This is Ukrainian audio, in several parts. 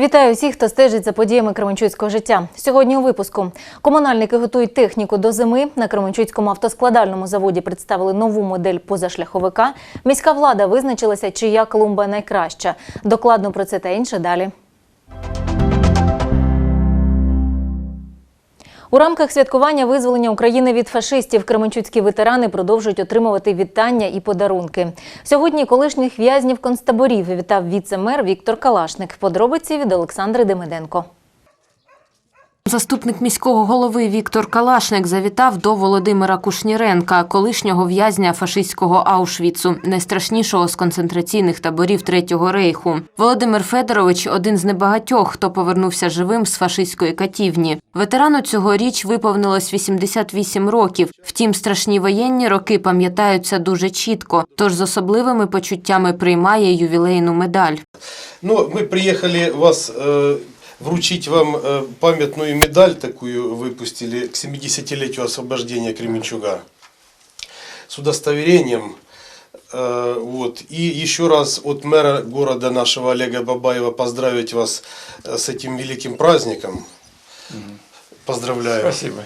Вітаю всіх, хто стежить за подіями Кременчуцького життя. Сьогодні у випуску комунальники готують техніку до зими. На Кременчуцькому автоскладальному заводі представили нову модель позашляховика. Міська влада визначилася, чия клумба найкраща. Докладно про це та інше далі. У рамках святкування визволення України від фашистів кременчуцькі ветерани продовжують отримувати вітання і подарунки. Сьогодні колишніх в'язнів концтаборів вітав віце-мер Віктор Калашник. Подробиці від Олександри Демиденко. Заступник міського голови Віктор Калашник завітав до Володимира Кушніренка, колишнього в'язня фашистського Аушвіцу, найстрашнішого з концентраційних таборів Третього рейху. Володимир Федорович один з небагатьох, хто повернувся живим з фашистської катівні. Ветерану цьогоріч виповнилось 88 років. Втім, страшні воєнні роки пам'ятаються дуже чітко, тож з особливими почуттями приймає ювілейну медаль. Ну, мы приехали вас э, вручить вам э, памятную медаль такую выпустили к 70-летию освобождения Кременчуга с удостоверением. Э, вот. И еще раз от мэра города нашего Олега Бабаева поздравить вас э, с этим великим праздником. Поздравляю. Спасибо.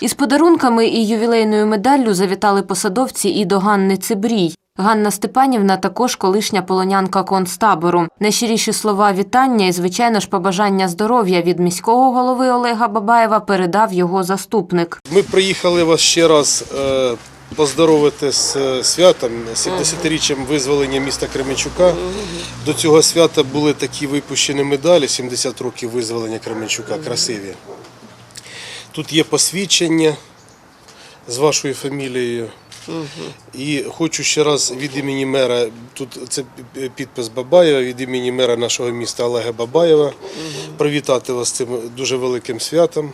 Із подарунками і ювілейною медаллю завітали посадовці і до Ганни Цибрій. Ганна Степанівна також колишня полонянка концтабору. Найщиріші слова вітання і, звичайно ж, побажання здоров'я від міського голови Олега Бабаєва передав його заступник. Ми приїхали вас ще раз е, поздоровити з е, святом, 70-річчям визволення міста Кременчука. До цього свята були такі випущені медалі, 70 років визволення Кременчука, красиві. Тут є посвідчення з вашою фамілією. І хочу ще раз від імені мера, тут це підпис Бабаєва, від імені мера нашого міста Олега Бабаєва, привітати вас з цим дуже великим святом,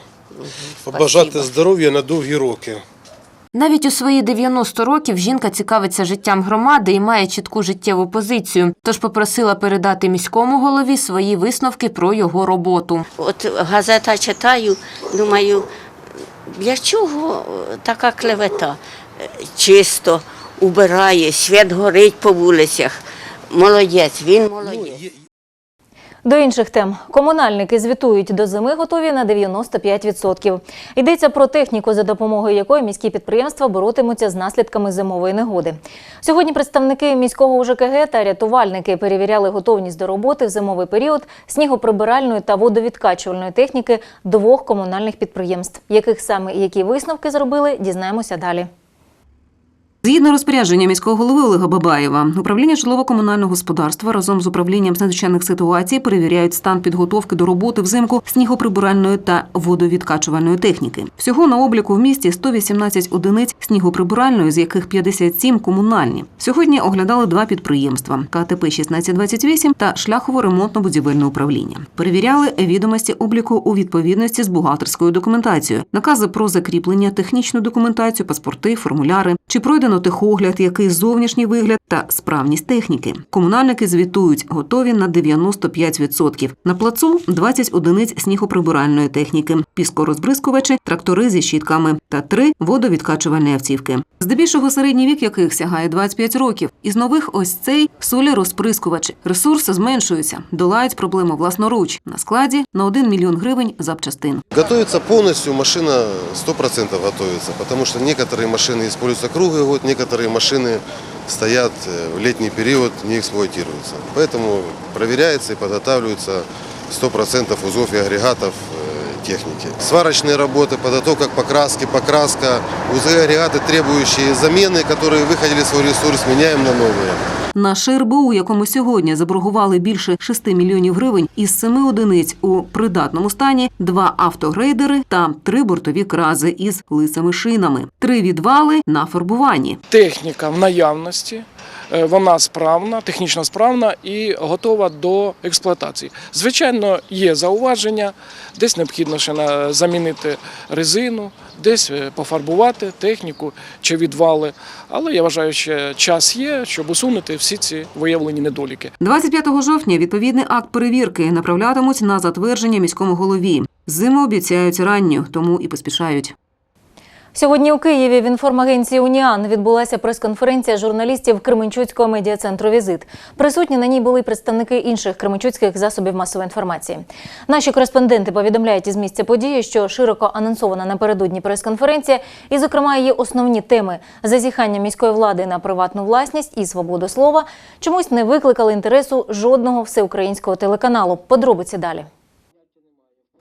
побажати здоров'я на довгі роки. Навіть у свої 90 років жінка цікавиться життям громади і має чітку життєву позицію. Тож попросила передати міському голові свої висновки про його роботу. От газета читаю, думаю, для чого така клевета? Чисто убирає, світ горить по вулицях. Молодець, він молодець. До інших тем комунальники звітують до зими готові на 95%. Йдеться про техніку, за допомогою якої міські підприємства боротимуться з наслідками зимової негоди. Сьогодні представники міського УЖКГ та рятувальники перевіряли готовність до роботи в зимовий період снігоприбиральної та водовідкачувальної техніки двох комунальних підприємств. Яких саме і які висновки зробили, дізнаємося далі. Згідно розпорядження міського голови Олега Бабаєва, управління житлово-комунального господарства разом з управлінням з надзвичайних ситуацій перевіряють стан підготовки до роботи взимку снігоприбиральної та водовідкачувальної техніки. Всього на обліку в місті 118 одиниць снігоприбиральної, з яких 57 комунальні. Сьогодні оглядали два підприємства: КТП 1628 та шляхово-ремонтно-будівельне управління. Перевіряли відомості обліку у відповідності з бухгалтерською документацією, накази про закріплення, технічну документацію, паспорти, формуляри. Чи пройдено техогляд, який зовнішній вигляд та справність техніки. Комунальники звітують, готові на 95%. На плацу 20 одиниць снігоприбиральної техніки, піскорозбризкувачі, трактори зі щітками та три водовідкачувальні автівки. Здебільшого середній вік яких сягає 25 років. Із нових ось цей солярозприскувач. Ресурси зменшуються, долають проблему власноруч. На складі на 1 мільйон гривень запчастин. Готовится полностью, машина 100% готовится, потому что некоторые машины используются круглый год, некоторые машины стоят э, в летний период, не эксплуатируются. Поэтому проверяется и подготавливается 100% узлов и агрегатов э, техники. Сварочные работы, подготовка к покраске, покраска, узлы и агрегаты, требующие замены, которые выходили свой ресурс, меняем на новые. На ШРБУ, якому сьогодні заборгували більше 6 мільйонів гривень, із семи одиниць у придатному стані два автогрейдери та три бортові крази із лисими шинами, три відвали на фарбуванні. Техніка в наявності, е, вона справна, технічно справна і готова до експлуатації. Звичайно, є зауваження, десь необхідно ще замінити резину, десь е, пофарбувати техніку чи відвали. Але я вважаю, що час є, щоб усунути всі ці виявлені недоліки. 25 жовтня відповідний акт перевірки направлятимуть на затвердження міському голові. Зиму обіцяють ранню, тому і поспішають. Сьогодні у Києві в інформагенції Уніан відбулася прес-конференція журналістів Кременчуцького медіа-центру Візит. Присутні на ній були представники інших кременчуцьких засобів масової інформації. Наші кореспонденти повідомляють із місця події, що широко анонсована напередодні прес-конференція, і, зокрема, її основні теми зазіхання міської влади на приватну власність і свободу слова чомусь не викликали інтересу жодного всеукраїнського телеканалу. Подробиці далі.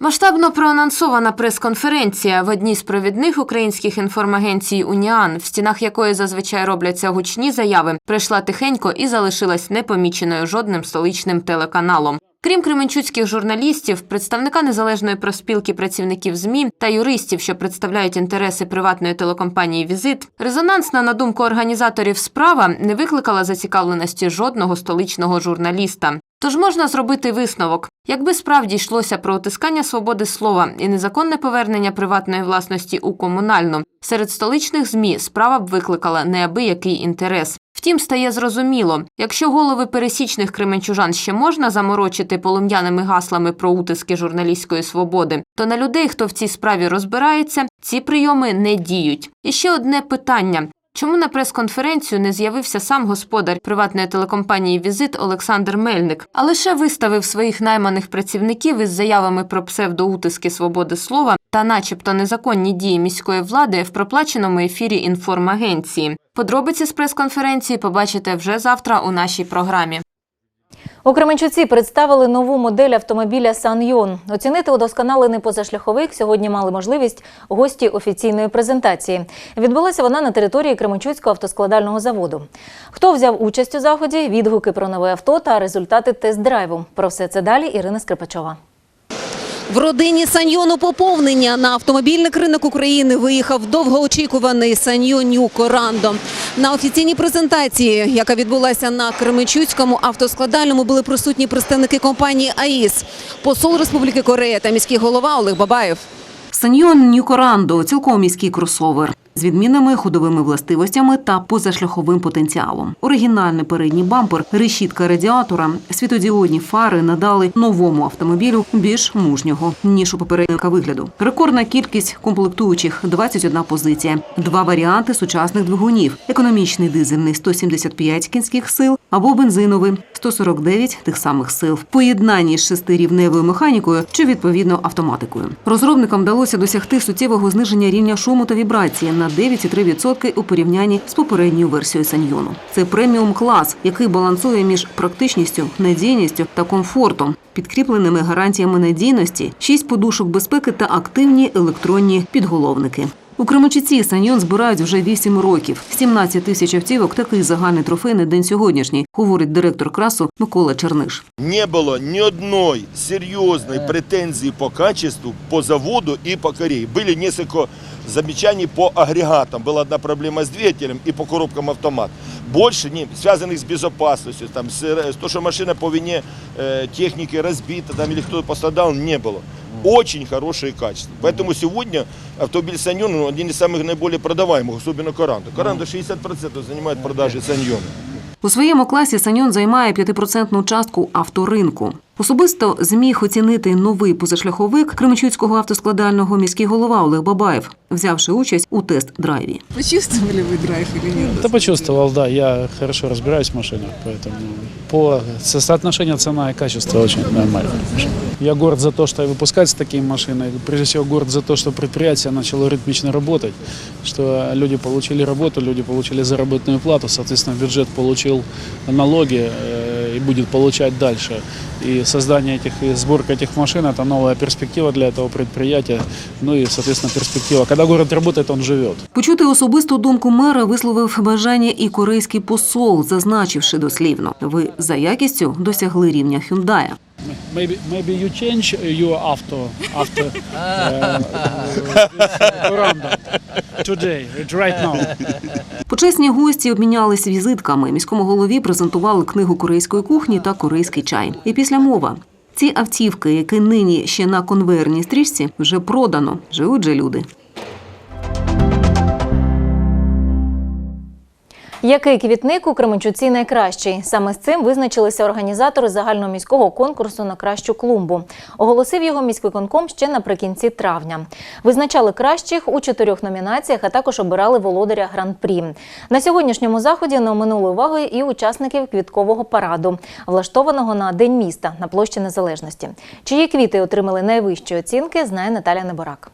Масштабно проанонсована прес-конференція в одній з провідних українських інформагенцій Уніан, в стінах якої зазвичай робляться гучні заяви, прийшла тихенько і залишилась непоміченою жодним столичним телеканалом. Крім кременчуцьких журналістів, представника незалежної проспілки працівників ЗМІ та юристів, що представляють інтереси приватної телекомпанії Візит, резонансна, на думку організаторів, справа не викликала зацікавленості жодного столичного журналіста. Тож можна зробити висновок. Якби справді йшлося про утискання свободи слова і незаконне повернення приватної власності у комунальну, серед столичних ЗМІ справа б викликала неабиякий інтерес. Втім, стає зрозуміло, якщо голови пересічних кременчужан ще можна заморочити полум'яними гаслами про утиски журналістської свободи, то на людей, хто в цій справі розбирається, ці прийоми не діють. І ще одне питання. Чому на прес-конференцію не з'явився сам господар приватної телекомпанії Візит Олександр Мельник, а лише виставив своїх найманих працівників із заявами про псевдоутиски свободи слова та, начебто, незаконні дії міської влади в проплаченому ефірі інформагенції? Подробиці з прес-конференції побачите вже завтра у нашій програмі. У Кременчуці представили нову модель автомобіля Санйон. Оцінити удосконалений позашляховик сьогодні мали можливість гості офіційної презентації. Відбулася вона на території Кременчуцького автоскладального заводу. Хто взяв участь у заході? Відгуки про нове авто та результати тест-драйву. Про все це далі Ірина Скрипачова. В родині Саньйону поповнення на автомобільний ринок України виїхав довгоочікуваний Саньйон Нью Корандо. На офіційній презентації, яка відбулася на Кременчуцькому автоскладальному, були присутні представники компанії АІС, посол Республіки Корея та міський голова Олег Бабаєв. Саньйон Нью Корандо – цілком міський кросовер. З відмінними ходовими властивостями та позашляховим потенціалом. Оригінальний передній бампер, решітка радіатора, світодіодні фари надали новому автомобілю більш мужнього ніж у попередника вигляду. Рекордна кількість комплектуючих 21 позиція, два варіанти сучасних двигунів: економічний дизельний 175 кінських сил або бензиновий 149 тих самих сил в поєднанні з шестирівневою механікою чи відповідно автоматикою. Розробникам вдалося досягти суттєвого зниження рівня шуму та вібрації на 9,3% у порівнянні з попередньою версією Саньйону. Це преміум клас, який балансує між практичністю, надійністю та комфортом, підкріпленими гарантіями надійності, 6 подушок безпеки та активні електронні підголовники. У Кременчуці Саньйон збирають вже 8 років. 17 тисяч автівок – такий загальний трофей на день сьогоднішній, говорить директор красу Микола Черниш. не было ни одной серьезной претензии по качеству по заводу и по Корее. Были несколько замечаний по агрегатам. Была одна проблема с двигателем и по коробкам автомат. Больше не связанных с безопасностью, там, с, э, то, что машина по вине э, техники разбита там, или кто-то пострадал, не было. Очень хорошее качество. Поэтому сегодня автомобиль Саньон ну, один из самых наиболее продаваемых, особенно Каранда. Каранда 60% занимает продажи Саньона. У своєму класі Саньон займає 5% частку авторинку. Особисто зміг оцінити новий позашляховик Кременчуцького автоскладального міський голова Олег Бабаєв, взявши участь у тест-драйві. Почувствовали вы драйв или нет? Да почувствовал, да. Я хорошо разбираюсь в машинах, поэтому по со- соотношению цена и качество очень нормально. Я горд за то, что выпускается такие машины. Прежде всего горд за то, что предприятие начало ритмично работать, что люди получили работу, люди получили заработную плату, соответственно, бюджет получил налоги э, и будет получать дальше. И создание этих, и сборка этих машин – это новая перспектива для этого предприятия, ну и, соответственно, перспектива. Когда город работает, он живет. Почути особисту думку мера висловив бажання і корейський посол, зазначивши дослівно: ви за якістю досягли рівня Хюндая. Maybe maybe you change your auto after uh, this today, right now. Почесні гості обмінялись візитками. Міському голові презентували книгу корейської кухні та корейський чай. І після мова. Ці автівки, які нині ще на конвейерній стрічці, вже продано. Живуть же люди. Який квітник у Кременчуці найкращий? Саме з цим визначилися організатори загального міського конкурсу на кращу клумбу. Оголосив його міськвиконком ще наприкінці травня. Визначали кращих у чотирьох номінаціях, а також обирали володаря гран-прі. На сьогоднішньому заході не оминули увагою і учасників квіткового параду, влаштованого на День міста на площі Незалежності. Чиї квіти отримали найвищі оцінки, знає Наталя Неборак.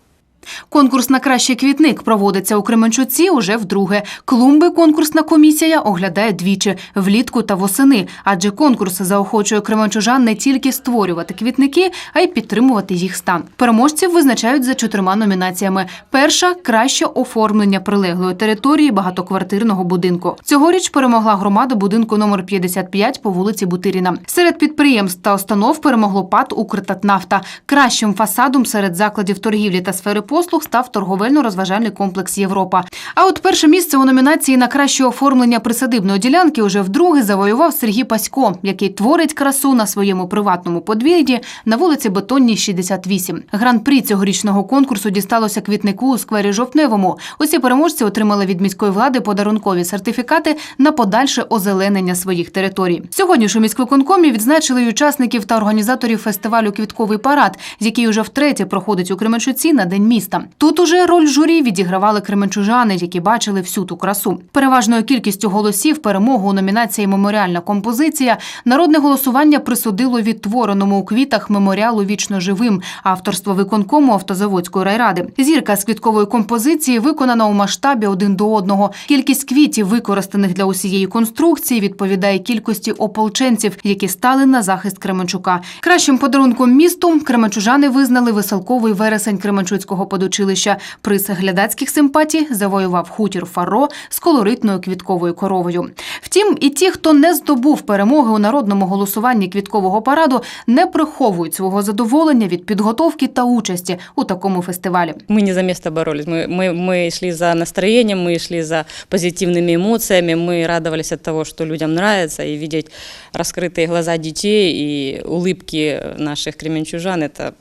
Конкурс на кращий квітник проводиться у Кременчуці уже вдруге. Клумби конкурсна комісія оглядає двічі влітку та восени, адже конкурс заохочує кременчужан не тільки створювати квітники, а й підтримувати їх стан. Переможців визначають за чотирма номінаціями: перша краще оформлення прилеглої території багатоквартирного будинку. Цьогоріч перемогла громада будинку номер 55 по вулиці Бутиріна. Серед підприємств та установ перемогло ПАТ «Укртатнафта». Кращим фасадом серед закладів торгівлі та сфери послуг став торговельно-розважальний комплекс Європа. А от перше місце у номінації на краще оформлення присадибної ділянки уже вдруге завоював Сергій Пасько, який творить красу на своєму приватному подвір'ї на вулиці Бетонній, 68. Гран-прі цьогорічного конкурсу дісталося квітнику у сквері Жовтневому. Усі переможці отримали від міської влади подарункові сертифікати на подальше озеленення своїх територій. Сьогодні ж у міськвиконкомі відзначили учасників та організаторів фестивалю Квітковий парад, який уже втретє проходить у Кременчуці на день міста. Тут уже роль журі відігравали кременчужани, які бачили всю ту красу. Переважною кількістю голосів перемогу у номінації Меморіальна композиція народне голосування присудило відтвореному у квітах меморіалу вічно живим авторство виконкому автозаводської райради. Зірка з квіткової композиції виконана у масштабі один до одного. Кількість квітів, використаних для усієї конструкції, відповідає кількості ополченців, які стали на захист Кременчука. Кращим подарунком місту кременчужани визнали веселковий вересень Кременчуцького подучилища. Приз глядацьких симпатій завоював хутір Фаро з колоритною квітковою коровою. Втім, і ті, хто не здобув перемоги у народному голосуванні квіткового параду, не приховують свого задоволення від підготовки та участі у такому фестивалі. Мы не за место боролись, мы, мы, мы шли за настроением, мы шли за позитивными эмоциями, мы радовались от того, что людям нравится, и видеть раскрытые глаза детей и улыбки наших кременчужан, это,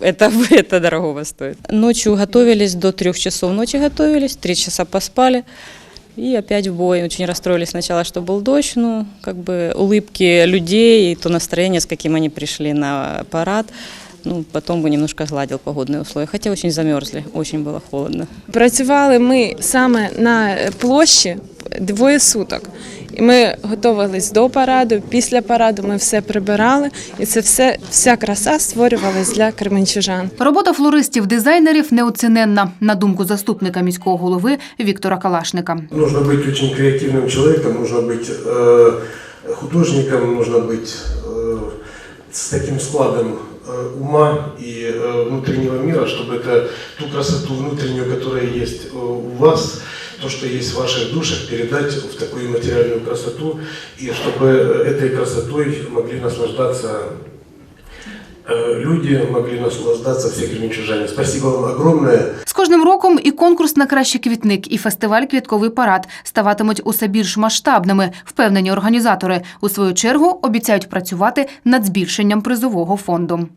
это, это дорогого стоит. Ночью готовились, до трех часов ночи готовились, три часа поспали, и опять в бой. Очень расстроились сначала, что был дождь, ну, как бы улыбки людей и то настроение, с каким они пришли на парад, ну, потом бы немножко гладил погодные условия, хотя очень замерзли, очень было холодно. Працювали ми саме на площі двоє суток. І ми готувалися до параду, після параду ми все прибирали, і це все, вся краса створювалась для кременчужан. Робота флористів-дизайнерів неоціненна, на думку заступника міського голови Віктора Калашника. Нужно быть очень креативным человеком, нужно быть э, художником, нужно быть э, с таким складом э, ума и э, внутреннего мира, чтобы это ту красоту внутреннюю, которая есть э, у вас, то, что есть в ваших душах, передать в такую материальную красоту, и чтобы э, этой красотой могли наслаждаться э, люди, могли наслаждаться все кременчужане. Спасибо вам огромное. З кожним роком і конкурс на кращий квітник, і фестиваль Квітковий парад ставатимуть усе більш масштабними, впевнені організатори. У свою чергу обіцяють працювати над збільшенням призового фонду.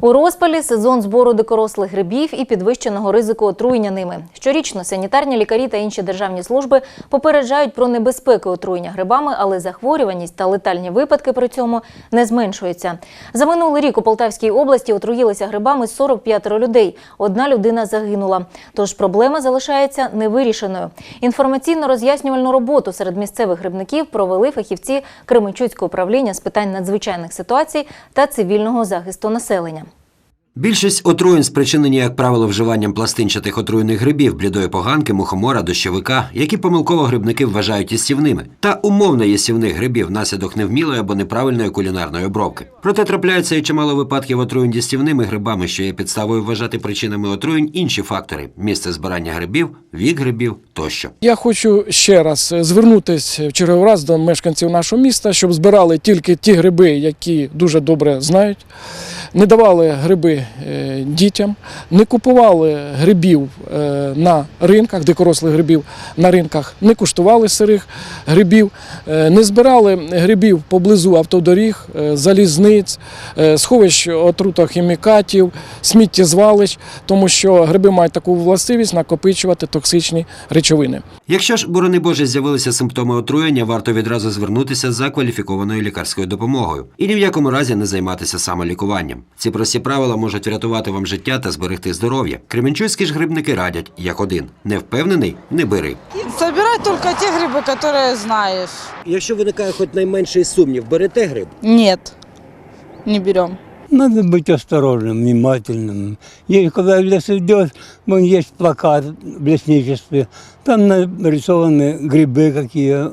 У розпалі сезон збору дикорослих грибів і підвищеного ризику отруєння ними. Щорічно санітарні лікарі та інші державні служби попереджають про небезпеки отруєння грибами, але захворюваність та летальні випадки при цьому не зменшуються. За минулий рік у Полтавській області отруїлися грибами 45 людей. Одна людина загинула. Тож проблема залишається невирішеною. Інформаційно-роз'яснювальну роботу серед місцевих грибників провели фахівці Кременчуцького управління з питань надзвичайних ситуацій та цивільного захисту населення. Більшість отруєнь спричинені, як правило, вживанням пластинчатих отруєних грибів, блідої поганки, мухомора, дощовика, які помилково грибники вважають їстівними, та умовно їстівних грибів внаслідок невмілої або неправильної кулінарної обробки. Проте трапляється і чимало випадків отруєнь їстівними грибами, що є підставою вважати причинами отруєнь інші фактори: місце збирання грибів, вік грибів тощо. Я хочу ще раз звернутися в черговий раз до мешканців нашого міста, щоб збирали тільки ті гриби, які дуже добре знають. Не давали гриби е, дітям, не купували грибів е, на ринках, дикорослих грибів на ринках, не куштували сирих грибів, е, не збирали грибів поблизу автодоріг, залізниць, сховищ отрутохімікатів, сміттєзвалищ, тому що гриби мають таку властивість накопичувати токсичні речовини. Якщо ж, борони Боже, з'явилися симптоми отруєння, варто відразу звернутися за кваліфікованою лікарською допомогою і ні в якому разі не займатися самолікуванням Ці прості правила можуть врятувати вам життя та зберегти здоров'я. Кременчуцькі ж грибники радять як один: не впевнений, не бери. Собирать только те грибы, которые знаешь. Якщо виникає хоч найменший сумнів, берете гриб. Нет, не берем. Надо быть осторожным, внимательным. И когда в лес идешь, вон есть плакат в лесничестве, там нарисованы грибы какие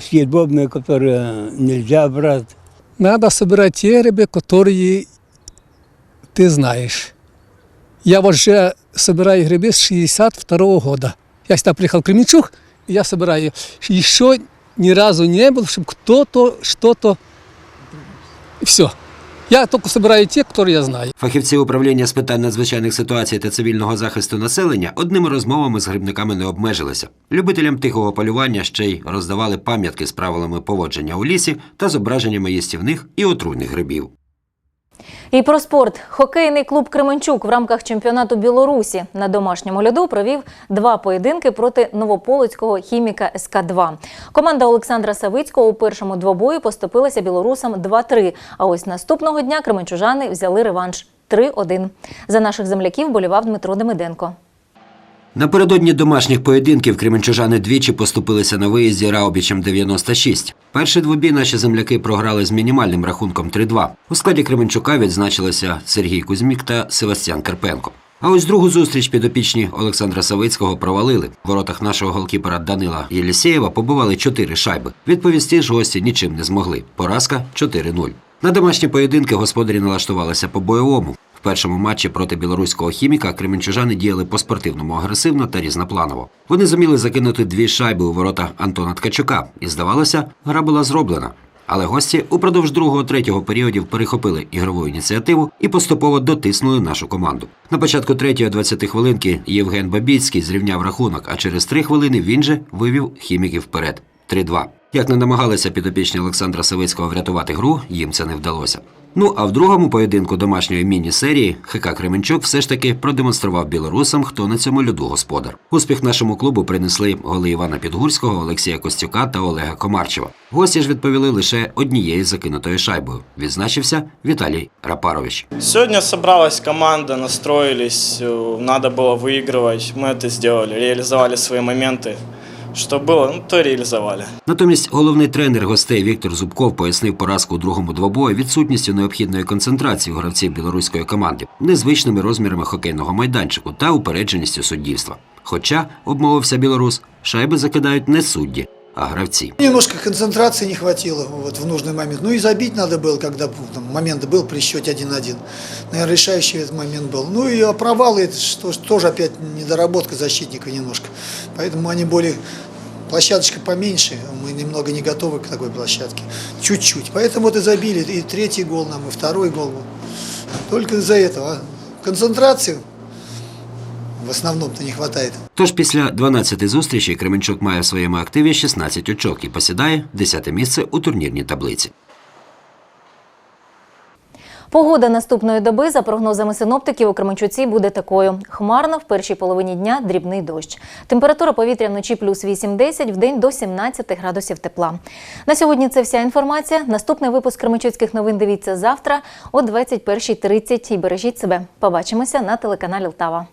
съедобные, которые нельзя брать. Надо собирать те грибы, которые ты знаешь. Я вот же собираю грибы с 62 года. Я сюда приехал в Кременчуг, и я собираю. Еще ни разу не было, чтобы кто-то что-то... И все. Я только собираю те, которые я знаю. Фахівці управління з питань надзвичайних ситуацій та цивільного захисту населення одними розмовами з грибниками не обмежилися. Любителям тихого полювання ще й роздавали пам'ятки з правилами поводження у лісі та зображеннями їстівних і отруйних грибів. І про спорт. Хокейний клуб Кременчук в рамках чемпіонату Білорусі на домашньому льоду провів два поєдинки проти новополоцького хіміка СК-2. Команда Олександра Савицького у першому двобої поступилася білорусам 2-3. А ось наступного дня кременчужани взяли реванш 3-1. За наших земляків болівав Дмитро Демиденко. Напередодні домашніх поєдинків кременчужани двічі поступилися на виїзді Раубічем 96. Перший двобій наші земляки програли з мінімальним рахунком 3-2. У складі Кременчука відзначилися Сергій Кузьмік та Севастьян Карпенко. А ось другу зустріч підопічні Олександра Савицького провалили. В воротах нашого голкіпера Данила Єлісєєва побували чотири шайби. Відповісти ж гості нічим не змогли. Поразка 4-0. На домашні поєдинки господарі налаштувалися по-бойовому. В першому матчі проти білоруського хіміка кременчужани діяли по-спортивному агресивно та різнопланово. Вони зуміли закинути дві шайби у ворота Антона Ткачука, і здавалося, гра була зроблена. Але гості упродовж другого третього періодів перехопили ігрову ініціативу і поступово дотиснули нашу команду. На початку третьої 20 хвилинки Євген Бабіцький зрівняв рахунок, а через три хвилини він же вивів хіміків вперед 3-2. Як не намагалися підопічні Олександра Савицького врятувати гру, їм це не вдалося. Ну а в другому поєдинку домашньої міні-серії ХК Кременчук все ж таки продемонстрував білорусам, хто на цьому льоду господар. Успіх нашому клубу принесли голи Івана Підгурського, Олексія Костюка та Олега Комарчева. Гості ж відповіли лише однією закинутою шайбою. Відзначився Віталій Рапарович. Сегодня собралась команда, настроились, э, надо было выигрывать. Мы это сделали, реализовали свои моменты. було, ну то реалізували. Натомість головний тренер гостей Віктор Зубков пояснив поразку у другому двобою відсутністю необхідної концентрації у гравців білоруської команди, незвичними розмірами хокейного майданчику та упередженістю суддівства. Хоча, обмовився білорус, шайби закидають не судді, а гравці. Немножко концентрации не хватило вот, в нужный момент. Ну и забить надо было, когда там, момент был при счете 1-1. Наверное, решающий этот момент был. Ну и провалы, это что, тоже опять недоработка защитника немножко. Поэтому они более... Площадочка поменьше, мы немного не готовы к такой площадке. Чуть-чуть. Поэтому вот и забили и третий гол нам, и второй гол. Только из-за этого. а Концентрации в основном-то не хватает. Тож після 12 зустрічей Кременчук має в своєму активі 16 очок і посідає 10 місце у турнірній таблиці. Погода наступної доби, за прогнозами синоптиків, у Кременчуці буде такою: хмарно в першій половині дня дрібний дощ. Температура повітря вночі плюс 8-10, в день до 17 градусів тепла. На сьогодні це вся інформація. Наступний випуск Кременчуцьких новин дивіться завтра о 21.30 і бережіть себе. Побачимося на телеканалі Лтава.